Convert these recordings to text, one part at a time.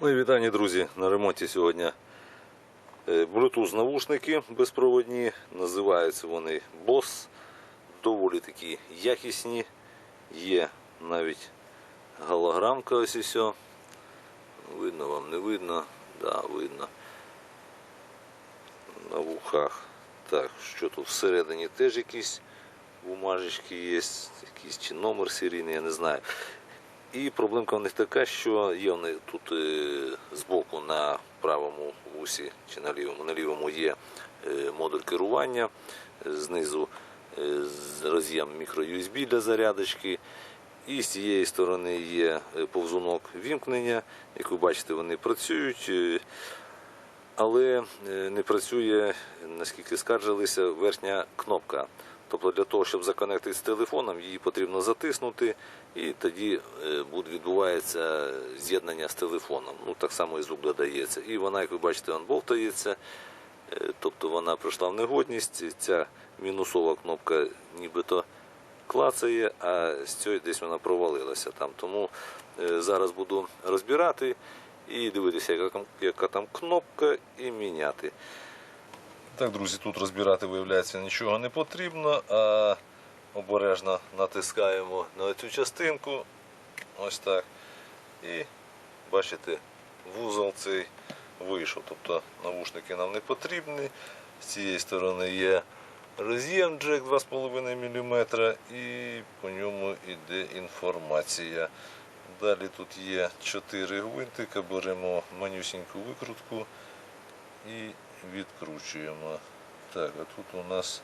Мої вітання, друзі. На ремонті сьогодні е, Bluetooth навушники безпроводні. Називаються вони BOSS. Доволі такі якісні. Є навіть голограмка ось і все. Видно вам, не видно? Да, видно. На вухах. Так, що тут всередині теж якісь бумажечки є, якийсь чи номер серійний, я не знаю. І проблемка в них така, що є вони тут е, збоку на правому вусі чи на лівому, на лівому є е, модуль керування, е, знизу роз'єм мікро-USB для зарядочки. І з цієї сторони є повзунок вімкнення. Як ви бачите, вони працюють, але не працює, наскільки скаржилися, верхня кнопка. Тобто для того, щоб законектити з телефоном, її потрібно затиснути, і тоді е, відбувається з'єднання з телефоном. Ну так само і звук додається. І вона, як ви бачите, он болтається, е, тобто вона прийшла в негодність. Ця мінусова кнопка нібито клацає, а з цієї десь вона провалилася там. Тому е, зараз буду розбирати і дивитися, яка там кнопка, і міняти. Так, друзі, тут розбирати, виявляється, нічого не потрібно, а обережно натискаємо на цю частинку. Ось так. І бачите, вузол цей вийшов. Тобто навушники нам не потрібні. З цієї сторони є роз'єм джек 2,5 мм і по ньому йде інформація. Далі тут є 4 гвинтика, беремо манюсіньку викрутку і відкручуємо. Так, а тут у нас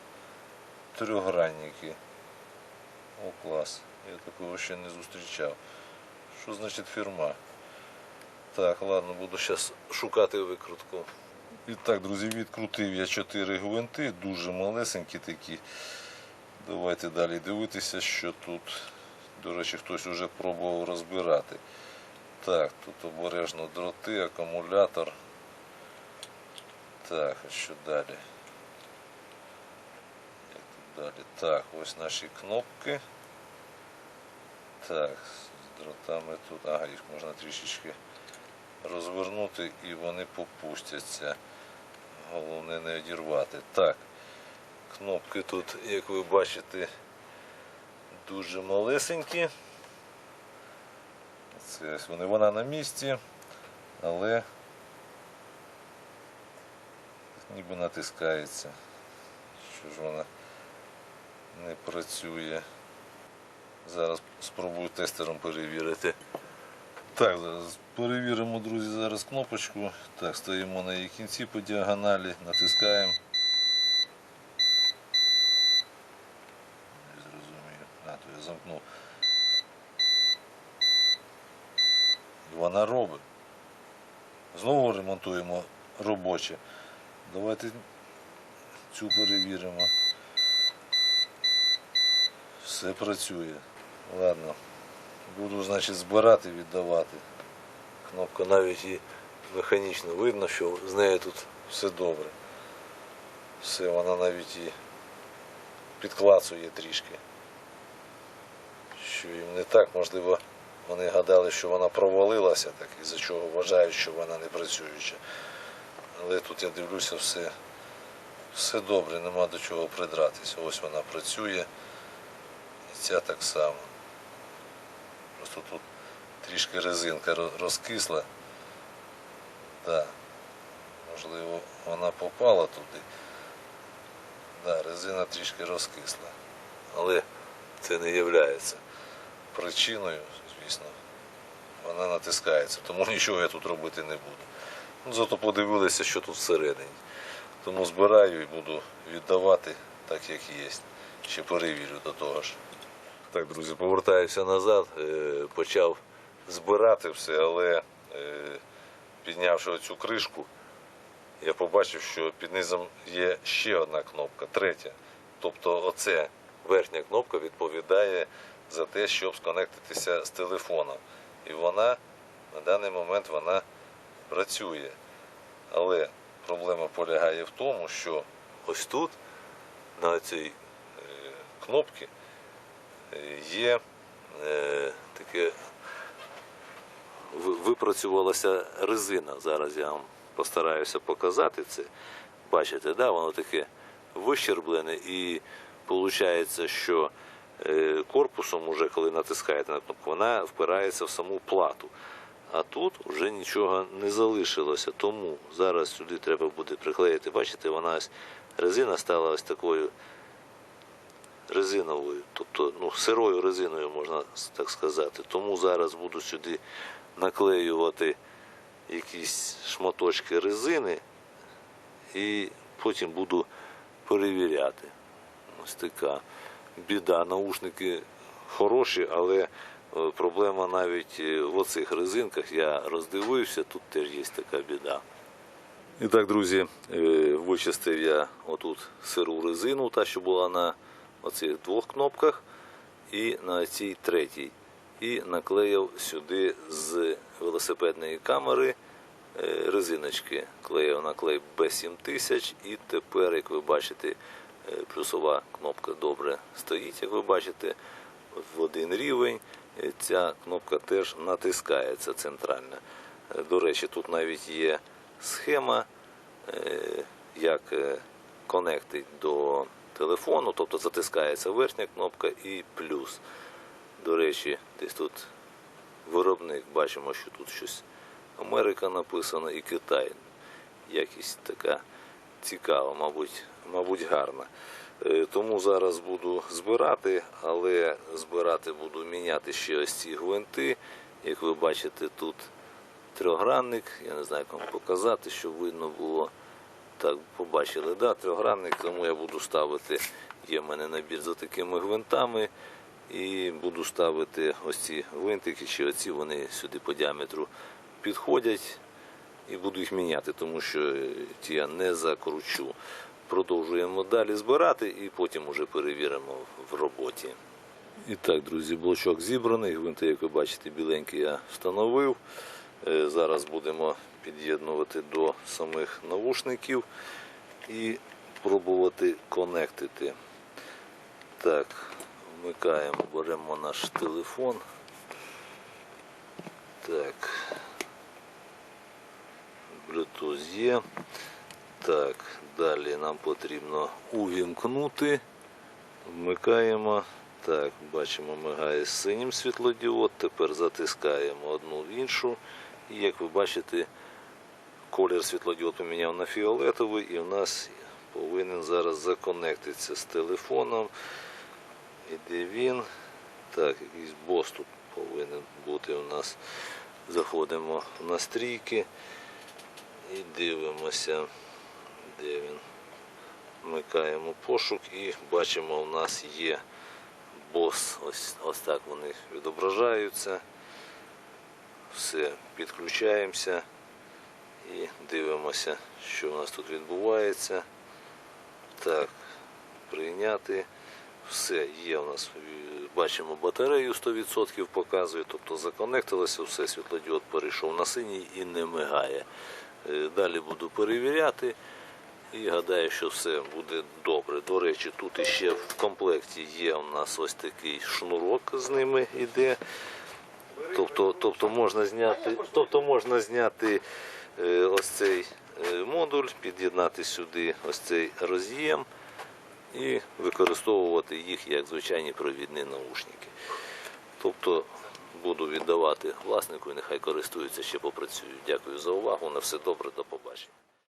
трьохгранники. О, клас. Я такого ще не зустрічав. Що значить фірма? Так, ладно, буду зараз шукати викрутку. І так, друзі, відкрутив я 4 гвинти, дуже малесенькі такі. Давайте далі дивитися, що тут. До речі, хтось вже пробував розбирати. Так, тут обережно дроти, акумулятор. Так, а що далі? Як тут далі? Так, ось наші кнопки. Так, з дротами тут. Ага, їх можна трішечки розвернути і вони попустяться. Головне не одірвати. Так, кнопки тут, як ви бачите, дуже малесенькі. Це вони, вона на місці, але ніби натискається. Що ж вона не працює. Зараз спробую тестером перевірити. Так, перевіримо, друзі, зараз кнопочку. Так, стоїмо на її кінці по діагоналі, натискаємо. Не зрозумію. А. Вона робить. Знову ремонтуємо робоче. Давайте цю перевіримо. Все працює. Ладно. Буду, значить, збирати, віддавати. Кнопка навіть і механічно видно, що з нею тут все добре. Все, вона навіть і підклацує трішки. Що їм не так, можливо, вони гадали, що вона провалилася, так із-за чого вважають, що вона не працююча. Але тут я дивлюся, все, все добре, нема до чого придратися. Ось вона працює. І ця так само. Просто тут трішки резинка розкисла. Да. Можливо, вона попала туди. Да, резина трішки розкисла. Але це не є причиною, звісно. Вона натискається, тому нічого я тут робити не буду. Ну, зато подивилися, що тут всередині. Тому збираю і буду віддавати так, як є. Ще перевірю до того ж. Так, друзі, повертаюся назад. Е, Почав збирати все, але е, піднявши оцю кришку, я побачив, що під низом є ще одна кнопка, третя. Тобто оце верхня кнопка відповідає за те, щоб сконектитися з телефоном. І вона на даний момент вона працює. Але проблема полягає в тому, що ось тут, на цій е, кнопці, е, є е, таке випрацювалася резина. Зараз я вам постараюся показати це. Бачите, да, воно таке вищерблене і виходить, що корпусом, коли натискаєте на кнопку, вона впирається в саму плату. А тут вже нічого не залишилося. Тому зараз сюди треба буде приклеїти. Бачите, вона ось резина стала ось такою резиновою, тобто ну, сирою резиною, можна так сказати. Тому зараз буду сюди наклеювати якісь шматочки резини і потім буду перевіряти. Ось така біда. Наушники хороші, але проблема навіть е, в оцих резинках. Я роздивився, тут теж є така біда. І так, друзі, е, вичистив я отут сиру резину, та що була на оцих двох кнопках, і на цій третій. І наклеїв сюди з велосипедної камери е, резиночки. Клеїв на клей B7000 і тепер, як ви бачите, е, плюсова кнопка добре стоїть, як ви бачите, в один рівень. Ця кнопка теж натискається центральна. Е, До речі, тут навіть є схема, е, як е, конектить до телефону, тобто затискається верхня кнопка і плюс. До речі, десь тут виробник, бачимо, що тут щось Америка написано і Китай. Якість така цікава, мабуть, мабуть, гарна. Е, Тому зараз буду збирати, але збирати буду міняти ще ось ці гвинти. Як ви бачите, тут трьохгранник. Я не знаю, як вам показати, щоб видно було. Так, побачили, да, трьохгранник, тому я буду ставити, є в мене набір за такими гвинтами. І буду ставити ось ці гвинтики, чи оці вони сюди по діаметру підходять. І буду їх міняти, тому що е, ті я не закручу. Продовжуємо далі збирати і потім уже перевіримо в роботі. І так, друзі, блочок зібраний. Гвинти, як ви бачите, біленький я встановив. Е, Зараз будемо під'єднувати до самих навушників і пробувати конектити. Так, вмикаємо, беремо наш телефон. Так. Bluetooth є. Так, далі нам потрібно увімкнути. Вмикаємо. Так, бачимо, мигає синім світлодіод. Тепер затискаємо одну в іншу. І як ви бачите, колір світлодіод поміняв на фіолетовий і у нас повинен зараз законектитися з телефоном. Іде він. Так, якийсь бос тут повинен бути у нас. Заходимо в настрійки і дивимося, де він. Вмикаємо пошук і бачимо, у нас є бос. Ось, ось так вони відображаються. Все, підключаємося і дивимося, що у нас тут відбувається. Так, прийняти. Все, є у нас, е, бачимо, батарею 100% показує, тобто законектилося, все, світлодіод перейшов на синій і не мигає. Е, Далі буду перевіряти і гадаю, що все буде добре. До речі, тут іще в комплекті є у нас ось такий шнурок з ними йде. Тобто, тобто можна зняти, тобто можна зняти е, ось цей е, модуль, під'єднати сюди ось цей роз'єм і використовувати їх як звичайні провідні наушники. Тобто буду віддавати власнику і нехай користується ще попрацюють. Дякую за увагу. На все добре, до побачення.